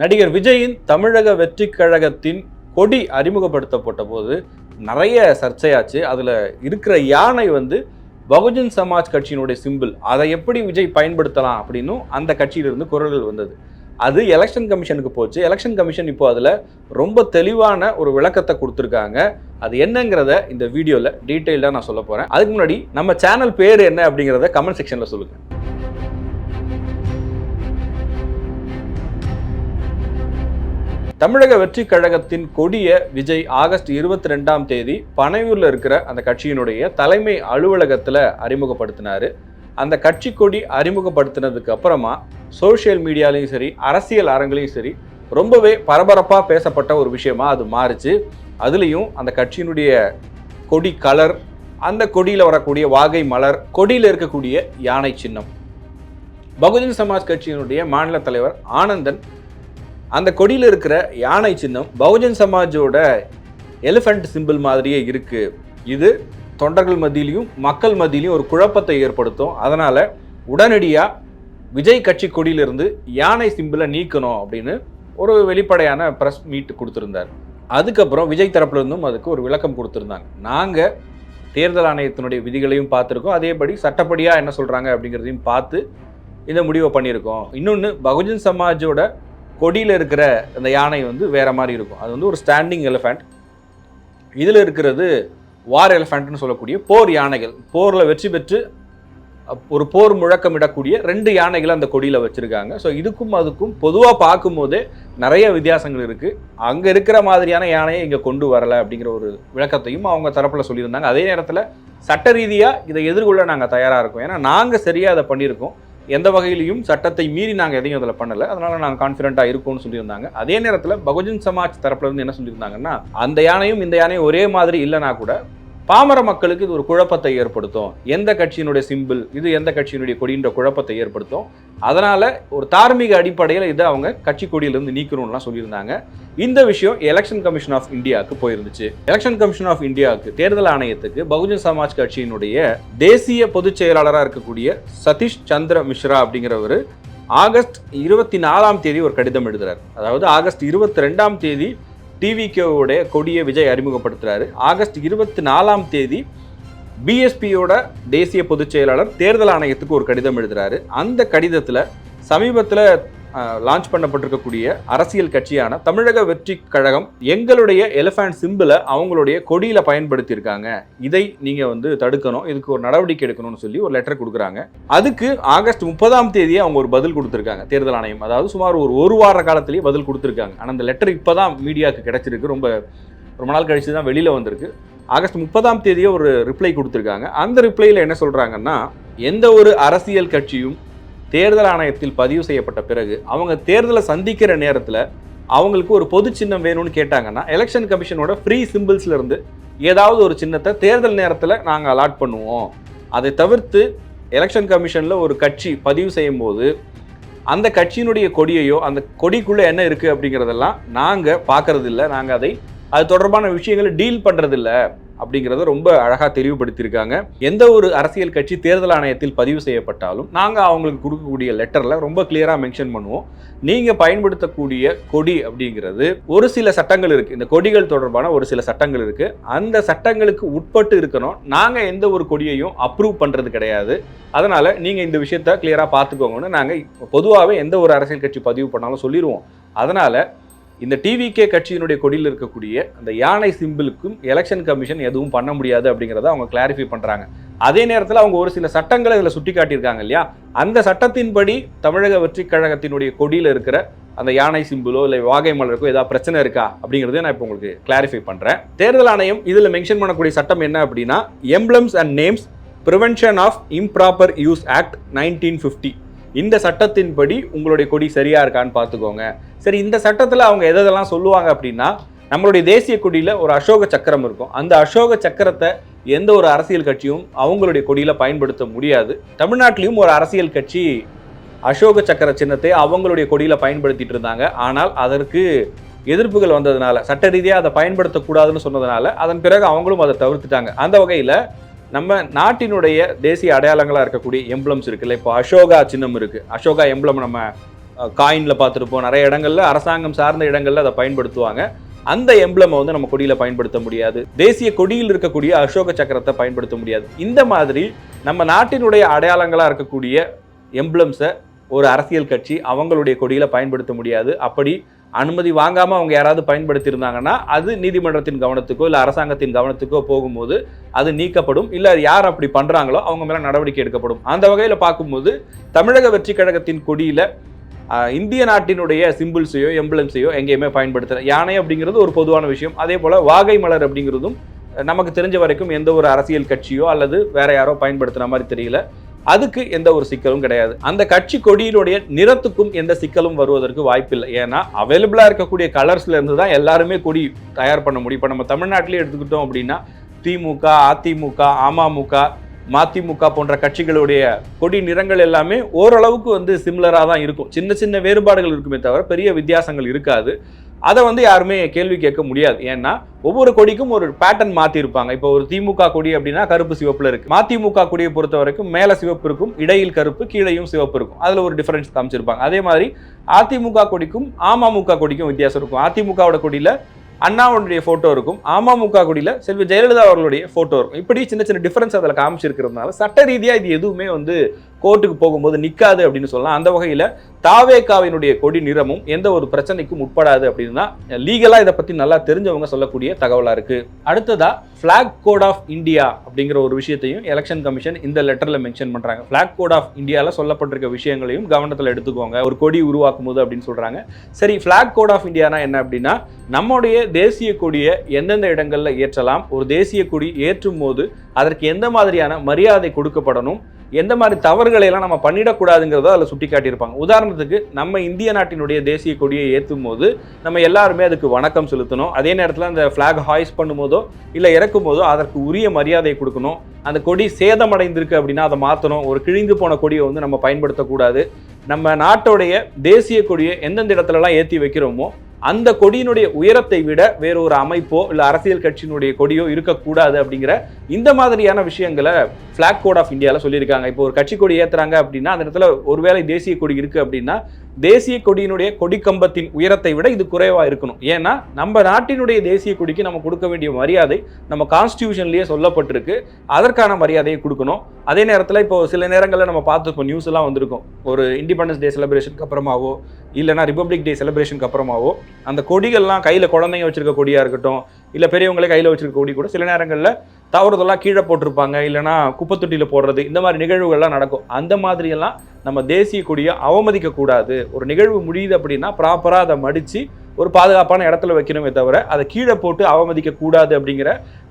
நடிகர் விஜயின் தமிழக வெற்றி கழகத்தின் கொடி அறிமுகப்படுத்தப்பட்ட போது நிறைய சர்ச்சையாச்சு. அதில் இருக்கிற யானை வந்து பகுஜன் சமாஜ் கட்சியினுடைய சிம்பிள் அதை எப்படி விஜய் பயன்படுத்தலாம் அப்படின்னும் அந்த கட்சியிலிருந்து குரல்கள் வந்தது. அது எலெக்ஷன் கமிஷனுக்கு போச்சு. எலெக்ஷன் கமிஷன் இப்போ அதில் ரொம்ப தெளிவான ஒரு விளக்கத்தை கொடுத்துருக்காங்க. அது என்னங்கிறத இந்த வீடியோவில் டீட்டெயிலாக நான் சொல்ல போகிறேன் அதுக்கு முன்னாடி நம்ம சேனல் பேர் என்ன அப்படிங்கிறத கமெண்ட் செக்ஷனில் சொல்லுங்கள் தமிழக வெற்றி கழகத்தின் கொடிய விஜய் ஆகஸ்ட் இருபத்தி ரெண்டாம் தேதி பனையூரில் இருக்கிற அந்த கட்சியினுடைய தலைமை அலுவலகத்தில் அறிமுகப்படுத்தினாரு. அந்த கட்சி கொடி அறிமுகப்படுத்தினதுக்கு அப்புறமா சோஷியல் மீடியாலையும் சரி அரசியல் அரங்கிலையும் சரி ரொம்பவே பரபரப்பாக பேசப்பட்ட ஒரு விஷயமா அது மாறுச்சு. அதுலேயும் அந்த கட்சியினுடைய கொடி கலர் அந்த கொடியில் வரக்கூடிய வாகை மலர் கொடியில் இருக்கக்கூடிய யானை சின்னம். பகுஜன் சமாஜ் கட்சியினுடைய மாநில தலைவர் ஆனந்தன் அந்த கொடியில் இருக்கிற யானை சின்னம் பகுஜன் சமாஜோட எலிஃபண்ட் சிம்பிள் மாதிரியே இருக்கு. இது தொண்டர்கள் மத்தியிலையும் மக்கள் மத்தியிலையும் ஒரு குழப்பத்தை ஏற்படுத்தும். அதனால உடனடியாக விஜய் கட்சி கொடியிலிருந்து யானை சிம்பிளை நீக்கணும் அப்படின்னு ஒரு வெளிப்படையான ப்ரெஸ் மீட் கொடுத்துருந்தார். அதுக்கப்புறம் விஜய் தரப்புலேருந்தும் அதுக்கு ஒரு விளக்கம் கொடுத்துருந்தாங்க. நாங்கள் தேர்தல் ஆணையத்தினுடைய விதிகளையும் பார்த்துருக்கோம். அதேபடி சட்டப்படியாக என்ன சொல்கிறாங்க அப்படிங்கிறதையும் பார்த்து இந்த முடிவை பண்ணியிருக்கோம். இன்னொன்று பகுஜன் சமாஜோட கொடியில் இருக்கிற அந்த யானை வந்து வேறு மாதிரி இருக்கும். அது வந்து ஒரு ஸ்டாண்டிங் எலிஃபண்ட் இதில் இருக்கிறது வார் எலிஃபண்ட்னு சொல்லக்கூடிய போர் யானைகள். போரில் வெற்றி பெற்று அப்- ஒரு போர் முழக்கமிடக்கூடிய ரெண்டு யானைகளை அந்த கொடியில் வச்சுருக்காங்க. ஸோ இதுக்கும் அதுக்கும் பொதுவாக பார்க்கும்போதே நிறைய வித்தியாசங்கள் இருக்குது அங்கே இருக்கிற மாதிரியான யானையை இங்கே கொண்டு வரலை அப்படிங்கிற ஒரு விளக்கத்தையும் அவங்க தரப்பில் சொல்லியிருந்தாங்க. அதே நேரத்தில் சட்ட ரீதியாக இதை எதிர்கொள்ள நாங்கள் தயாராக இருக்கோம். ஏன்னா நாங்கள் சரியாக அதை பண்ணியிருக்கோம். எந்த வகையிலையும் சட்டத்தை மீறி நாங்கள் எதையும் அதில் பண்ணலை. அதனால நாங்கள் கான்ஃபிடென்ட்டாக இருக்கோம்னு சொல்லியிருந்தாங்க. அதே நேரத்தில் பகுஜன் சமாஜ் தரப்புல இருந்து என்ன சொல்லியிருந்தாங்கன்னா அந்த யானையும் இந்த யானையும் ஒரே மாதிரி இல்லைனா கூட பாமர மக்களுக்கு இது ஒரு குழப்பத்தை ஏற்படுத்தும். எந்த கட்சியினுடைய சிம்பிள் இது எந்த கட்சியினுடைய கொடின்ற குழப்பத்தை ஏற்படுத்தும். அதனால ஒரு தார்மீக அடிப்படையில் இதை அவங்க கட்சி கொடியிலிருந்து நீக்கணும்லாம் சொல்லியிருந்தாங்க. இந்த விஷயம் எலெக்ஷன் கமிஷன் ஆஃப் இந்தியாவுக்கு போயிருந்துச்சு. எலெக்ஷன் கமிஷன் ஆஃப் இந்தியாவுக்கு தேர்தல் ஆணையத்துக்கு பகுஜன் சமாஜ் கட்சியினுடைய தேசிய பொதுச் செயலாளராக இருக்கக்கூடிய சதீஷ் சந்திர மிஸ்ரா அப்படிங்கிறவர் ஆகஸ்ட் இருபத்தி நாலாம் தேதி ஒரு கடிதம் எழுதுறார். அதாவது ஆகஸ்ட் இருபத்தி ரெண்டாம் தேதி டிவிகேவுடைய கொடியை விஜய் அறிமுகப்படுத்துறாரு. ஆகஸ்ட் இருபத்தி நாலாம் தேதி பிஎஸ்பியோட தேசிய பொதுச் செயலாளர் தேர்தல் ஆணையத்துக்கு ஒரு கடிதம் எழுதுறாரு. அந்த கடிதத்தில் சமீபத்தில் லான்ச் பண்ணப்பட்டிருக்கக்கூடிய அரசியல் கட்சியான தமிழக வெற்றி கழகம் எங்களுடைய எலிஃபண்ட் சிம்பிளை அவங்களுடைய கொடியில் பயன்படுத்தியிருக்காங்க. இதை நீங்கள் வந்து தடுக்கணும். இதுக்கு ஒரு நடவடிக்கை எடுக்கணும்னு சொல்லி ஒரு லெட்டர் கொடுக்குறாங்க. அதுக்கு ஆகஸ்ட் முப்பதாம் தேதியே அவங்க ஒரு பதில் கொடுத்துருக்காங்க. தேர்தல் ஆணையம் அதாவது சுமார் ஒரு ஒரு வார காலத்திலேயே பதில் கொடுத்துருக்காங்க. ஆனால் அந்த லெட்டர் இப்போ தான் மீடியாவுக்கு கிடச்சிருக்கு. ரொம்ப ரொம்ப நாள் கழிச்சு தான் வெளியில் வந்திருக்கு. ஆகஸ்ட் முப்பதாம் தேதியே ஒரு ரிப்ளை கொடுத்துருக்காங்க. அந்த ரிப்ளையில் என்ன சொல்கிறாங்கன்னா எந்த ஒரு அரசியல் கட்சியும் தேர்தல் ஆணையத்தில் பதிவு செய்யப்பட்ட பிறகு அவங்க தேர்தலை சந்திக்கிற நேரத்தில் அவங்களுக்கு ஒரு பொது சின்னம் வேணும்னு கேட்டாங்கன்னா எலெக்ஷன் கமிஷனோட ஃப்ரீ சிம்பிள்ஸ்ல இருந்து ஏதாவது ஒரு சின்னத்தை தேர்தல் நேரத்தில் நாங்கள் அலாட் பண்ணுவோம். அதை தவிர்த்து எலெக்ஷன் கமிஷனில் ஒரு கட்சி பதிவு செய்யும் போது அந்த கட்சியினுடைய கொடியையோ அந்த கொடிக்குள்ளே என்ன இருக்குது அப்படிங்கிறதெல்லாம் நாங்கள் பார்க்கறதில்ல. நாங்கள் அதை அது தொடர்பான விஷயங்களை டீல் பண்ணுறதில்ல அப்படிங்கிறத ரொம்ப அழகாக தெளிவுபடுத்தியிருக்காங்க. எந்த ஒரு அரசியல் கட்சி தேர்தல் ஆணையத்தில் பதிவு செய்யப்பட்டாலும் நாங்கள் அவங்களுக்கு கொடுக்கக்கூடிய லெட்டரில் ரொம்ப கிளியராக மென்ஷன் பண்ணுவோம். நீங்கள் பயன்படுத்தக்கூடிய கொடி அப்படிங்கிறது ஒரு சில சட்டங்கள் இருக்குது இந்த கொடிகள் தொடர்பான ஒரு சில சட்டங்கள் இருக்குது அந்த சட்டங்களுக்கு உட்பட்டு இருக்கணும். நாங்கள் எந்த ஒரு கொடியையும் அப்ரூவ் பண்ணுறது கிடையாது. அதனால் நீங்கள் இந்த விஷயத்த கிளியராக பார்த்துக்கோங்கன்னு நாங்கள் பொதுவாகவே எந்த ஒரு அரசியல் கட்சி பதிவு பண்ணாலும் சொல்லிடுவோம் அதனால் இந்த டிவிகே கட்சியினுடைய கொடியில் இருக்கக்கூடிய அந்த யானை சிம்பிளுக்கும் எலெக்ஷன் கமிஷன் எதுவும் பண்ண முடியாது அப்படிங்கிறத அவங்க கிளாரிஃபை பண்ணுறாங்க அதே நேரத்தில் அவங்க ஒரு சில சட்டங்களை இதில் சுட்டி காட்டியிருக்காங்க இல்லையா? அந்த சட்டத்தின்படி தமிழக வெற்றி கழகத்தினுடைய கொடியில் இருக்கிற அந்த யானை சிம்பிளோ இல்லை வாகை மலருக்கோ ஏதாவது பிரச்சனை இருக்கா அப்படிங்கிறத நான் இப்போ உங்களுக்கு கிளாரிஃபை பண்ணுறேன் தேர்தல் ஆணையம் இதில் மென்ஷன் பண்ணக்கூடிய சட்டம் என்ன அப்படின்னா emblems and names prevention of improper use act nineteen fifty இந்த சட்டத்தின்படி உங்களுடைய கொடி சரியா இருக்கான்னு பார்த்துக்கோங்க. சரி இந்த சட்டத்தில் அவங்க எதெல்லாம் சொல்லுவாங்க அப்படின்னா நம்மளுடைய தேசிய கொடியில் ஒரு அசோக சக்கரம் இருக்கும். அந்த அசோக சக்கரத்தை எந்த ஒரு அரசியல் கட்சியும் அவங்களுடைய கொடியில் பயன்படுத்த முடியாது. தமிழ்நாட்டிலையும் ஒரு அரசியல் கட்சி அசோக சக்கர சின்னத்தை அவங்களுடைய கொடியில் பயன்படுத்திட்டு இருந்தாங்க. ஆனால் அதற்கு எதிர்ப்புகள் வந்ததுனால சட்ட ரீதியாக அதை பயன்படுத்தக்கூடாதுன்னு சொன்னதுனால அதன் பிறகு அவங்களும் அதை தவிர்த்துட்டாங்க. அந்த வகையில் நம்ம நாட்டினுடைய தேசிய அடையாளங்களாக இருக்கக்கூடிய எம்ப்ளம்ஸ் இருக்குல்ல இப்போ அசோகா சின்னம் இருக்குது அசோகா எம்ப்ளம் நம்ம காயினில் பார்த்துருப்போம். நிறைய இடங்களில் அரசாங்கம் சார்ந்த இடங்களில் அதை பயன்படுத்துவாங்க. அந்த எம்ப்ளமை வந்து நம்ம கொடியில் பயன்படுத்த முடியாது. தேசிய கொடியில் இருக்கக்கூடிய அசோக சக்கரத்தை பயன்படுத்த முடியாது. இந்த மாதிரி நம்ம நாட்டினுடைய அடையாளங்களாக இருக்கக்கூடிய எம்ப்ளம்ஸை ஒரு அரசியல் கட்சி அவங்களுடைய கொடியில் பயன்படுத்த முடியாது. அப்படி அனுமதி வாங்காமல் அவங்க யாராவது பயன்படுத்தியிருந்தாங்கன்னா அது நீதிமன்றத்தின் கவனத்துக்கோ இல்லை அரசாங்கத்தின் கவனத்துக்கோ போகும்போது அது நீக்கப்படும். இல்லை யார் அப்படி பண்ணுறாங்களோ அவங்க மேலே நடவடிக்கை எடுக்கப்படும். அந்த வகையில் பார்க்கும்போது தமிழக வெற்றி கழகத்தின் கொடியில் இந்திய நாட்டினுடைய சிம்பிள்ஸையோ எம்பளம்ஸையோ எங்கேயுமே பயன்படுத்தலை. யானை அப்படிங்கிறது ஒரு பொதுவான விஷயம். அதே போல் வாகை மலர் அப்படிங்கிறதும் நமக்கு தெரிஞ்ச வரைக்கும் எந்த ஒரு அரசியல் கட்சியோ அல்லது வேற யாரோ பயன்படுத்துன மாதிரி தெரியல. அதுக்கு எந்த ஒரு சிக்கலும் கிடையாது. அந்த கட்சி கொடியினுடைய நிறத்துக்கும் எந்த சிக்கலும் வருவதற்கு வாய்ப்பில்லை. ஏன்னா அவைலபிளா இருக்கக்கூடிய கலர்ஸ்ல இருந்து தான் எல்லாருமே கொடி தயார் பண்ண முடியும். இப்போ நம்ம தமிழ்நாட்டிலே எடுத்துக்கிட்டோம் அப்படின்னா திமுக அதிமுக அமமுக மதிமுக போன்ற கட்சிகளுடைய கொடி நிறங்கள் எல்லாமே ஓரளவுக்கு வந்து சிமிலராக தான் இருக்கும். சின்ன சின்ன வேறுபாடுகள் இருக்குமே தவிர பெரிய வித்தியாசங்கள் இருக்காது. அதை வந்து யாருமே கேள்வி கேட்க முடியாது. ஏன்னா ஒவ்வொரு கொடிக்கும் ஒரு பேட்டர்ன் மாற்றிருப்பாங்க இப்போ ஒரு திமுக கொடி அப்படின்னா கருப்பு சிவப்புல இருக்கு. மதிமுக கொடியை பொறுத்த வரைக்கும் மேலே சிவப்பு இருக்கும் இடையில் கருப்பு கீழையும் சிவப்பு இருக்கும். அதில் ஒரு டிஃபரன்ஸ் காமிச்சிருப்பாங்க. அதே மாதிரி அதிமுக கொடிக்கும் அமமுக கொடிக்கும் வித்தியாசம் இருக்கும். அதிமுகவோட கொடியில அண்ணாவுடைய போட்டோ இருக்கும். அமமுக கொடியில செல்வி ஜெயலலிதா அவர்களுடைய போட்டோ இருக்கும். இப்படி சின்ன சின்ன டிஃபரன்ஸ் அதில் காமிச்சிருக்கிறதுனால சட்ட ரீதியாக இது எதுவுமே வந்து கோர்ட்டுக்கு போகும்போது நிற்காது அப்படின்னு சொல்லலாம். அந்த வகையில் தாவேக்காவினுடைய கொடி நிறமும் எந்த ஒரு பிரச்சனைக்கும் உட்படாது அப்படின்னா லீகலாக இதை பற்றி நல்லா தெரிஞ்சவங்க சொல்லக்கூடிய தகவலாக இருக்கு. அடுத்ததா ஃப்ளாக் கோட் ஆஃப் இந்தியா அப்படிங்கிற ஒரு விஷயத்தையும் எலெக்ஷன் கமிஷன் இந்த லெட்டரில் மென்ஷன் பண்ணுறாங்க ஃப்ளாக் கோட் ஆஃப் இந்தியாவில் சொல்லப்பட்டிருக்க விஷயங்களையும் கவனத்தில் எடுத்துக்கோங்க. ஒரு கொடி உருவாக்கும் போது அப்படின்னு சொல்கிறாங்க சரி ஃப்ளாக் கோட் ஆஃப் இந்தியானா என்ன அப்படின்னா நம்முடைய தேசிய கொடியை எந்தெந்த இடங்களில் ஏற்றலாம் ஒரு தேசிய கொடி ஏற்றும் போது அதற்கு எந்த மாதிரியான மரியாதை கொடுக்கப்படணும் எந்த மாதிரி தவறுகளை எல்லாம் நம்ம பண்ணிடக்கூடாதுங்கிறத அதில் சுட்டி காட்டியிருப்பாங்க உதாரணத்துக்கு நம்ம இந்திய நாட்டினுடைய தேசிய கொடியை ஏற்றும் போது நம்ம எல்லாருமே அதுக்கு வணக்கம் செலுத்தணும். அதே நேரத்தில் அந்த ஃப்ளாக் ஹாய்ஸ் பண்ணும்போதோ இல்லை இறக்கும் போதோ அதற்கு உரிய மரியாதை கொடுக்கணும். அந்த கொடி சேதமடைந்திருக்கு அப்படின்னா அதை மாற்றணும் ஒரு கிழிந்து போன கொடியை வந்து நம்ம பயன்படுத்தக்கூடாது. நம்ம நாட்டோடைய தேசிய கொடியை எந்தெந்த இடத்துலலாம் ஏற்றி வைக்கிறோமோ அந்த கொடியினுடைய உயரத்தை விட வேற ஒரு அமைப்போ இல்லை அரசியல் கட்சியினுடைய கொடியோ இருக்கக்கூடாது அப்படிங்கிற இந்த மாதிரியான விஷயங்களை ஃபிளாக் கோட் ஆஃப் இந்தியாவில் சொல்லியிருக்காங்க. இப்போ ஒரு கட்சி கொடி ஏற்றுறாங்க அப்படின்னா அந்த இடத்துல ஒருவேளை தேசிய கொடி இருக்குது அப்படின்னா தேசிய கொடியினுடைய கொடிக்கம்பத்தின் உயரத்தை விட இது குறைவாக இருக்கணும். ஏன்னா நம்ம நாட்டினுடைய தேசிய கொடிக்கு நம்ம கொடுக்க வேண்டிய மரியாதை நம்ம கான்ஸ்டியூஷன்லேயே சொல்லப்பட்டிருக்கு. அதற்கான மரியாதையை கொடுக்கணும். அதே நேரத்தில் இப்போ சில நேரங்களில் நம்ம பார்த்துருப்போம் நியூஸ் எல்லாம் வந்திருக்கும். ஒரு இண்டிபெண்டன்ஸ் டே செலிப்ரேஷனுக்கு அப்புறமாவோ இல்லைனா ரிப்பப்ளிக் டே செலிப்ரேஷனுக்கு அப்புறமாவோ அந்த கொடிகள்லாம் கையில் குழந்தைங்க வச்சிருக்க கொடியாக இருக்கட்டும் இல்லை பெரியவங்களே கையில் வச்சிருக்க கொடி கூட. சில நேரங்களில் தவறுதெல்லாம் கீழே போட்டிருப்பாங்க. இல்லைனா குப்பைத்தொட்டியில் போடுறது. இந்த மாதிரி நிகழ்வுகள்லாம் நடக்கும். அந்த மாதிரியெல்லாம் நம்ம தேசிய கொடியை அவமதிக்கக்கூடாது ஒரு நிகழ்வு முடியுது அப்படின்னா ப்ராப்பராக அதை மடித்து ஒரு பாதுகாப்பான இடத்துல வைக்கணுமே தவிர அதை கீழே போட்டு அவமதிக்க கூடாது அப்படிங்கிற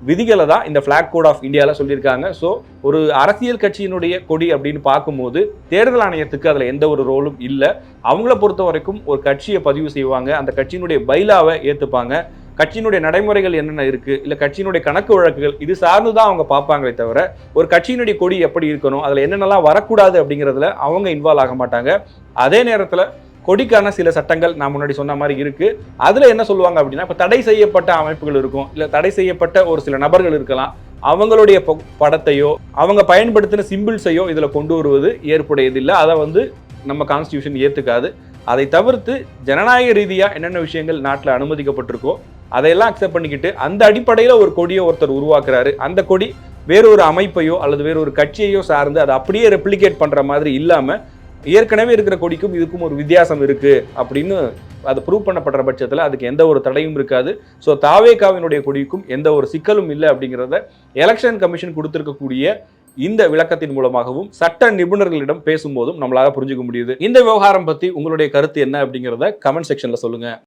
விதிகளை தான் இந்த ஃபிளாக் கோட் ஆஃப் இந்தியாவில் சொல்லியிருக்காங்க. ஸோ ஒரு அரசியல் கட்சியினுடைய கொடி அப்படின்னு பார்க்கும்போது தேர்தல் ஆணையத்துக்கு அதில் எந்த ஒரு ரோலும் இல்லை. அவங்கள பொறுத்த வரைக்கும் ஒரு கட்சியை பதிவு செய்வாங்க. அந்த கட்சியினுடைய பைலாவை ஏற்றுப்பாங்க கட்சியினுடைய நடைமுறைகள் என்னென்ன இருக்கு? இல்லை கட்சியினுடைய கணக்கு வழக்குகள் இது சார்ந்து தான் அவங்க பார்ப்பாங்களே தவிர ஒரு கட்சியினுடைய கொடி எப்படி இருக்கணும் அதில் என்னென்னலாம் வரக்கூடாது அப்படிங்கிறதுல அவங்க இன்வால்வ் ஆக மாட்டாங்க. அதே நேரத்தில் கொடிக்கான சில சட்டங்கள் நான் முன்னாடி சொன்ன மாதிரி இருக்கு. அதுல என்ன சொல்லுவாங்க அப்படின்னா இப்ப தடை செய்யப்பட்ட அமைப்புகள் இருக்கும் இல்ல தடை செய்யப்பட்ட ஒரு சில நபர்கள் இருக்கலாம் அவங்களுடைய படத்தையோ அவங்க பயன்படுத்தின சிம்பிள்ஸையோ இதுல கொண்டு வருவது ஏற்புடையதில்லை. அதை வந்து நம்ம கான்ஸ்டியூஷன் ஏத்துக்காது. அதை தவிர்த்து ஜனநாயக ரீதியா என்னென்ன விஷயங்கள் நாட்டில் அனுமதிக்கப்பட்டிருக்கோ அதையெல்லாம் அக்செப்ட் பண்ணிக்கிட்டு அந்த அடிப்படையில் ஒரு கொடியை ஒருத்தர் உருவாக்குறாரு. அந்த கொடி வேறொரு அமைப்பையோ அல்லது வேற ஒரு கட்சியையோ சார்ந்து அதை அப்படியே ரெப்ளிகேட் பண்ணுற மாதிரி இல்லாமல் ஏற்கனவே இருக்கிற கொடிக்கும் இதுக்கும் ஒரு வித்தியாசம் இருக்குது அப்படின்னு அது ப்ரூவ் பண்ணப்படுற பட்சத்தில் அதுக்கு எந்த ஒரு தடையும் இருக்காது. ஸோ தாவேகாவினுடைய கொடிக்கும் எந்த ஒரு சிக்கலும் இல்லை அப்படிங்கிறத எலெக்ஷன் கமிஷன் கொடுத்துருக்கக்கூடிய இந்த விளக்கத்தின் மூலமாகவும் சட்ட நிபுணர்களிடம் பேசும்போதும் நம்மளால புரிஞ்சுக்க முடியுது. இந்த விவகாரம் பற்றி உங்களுடைய கருத்து என்ன அப்படிங்கிறத கமெண்ட் செக்ஷனில் சொல்லுங்கள்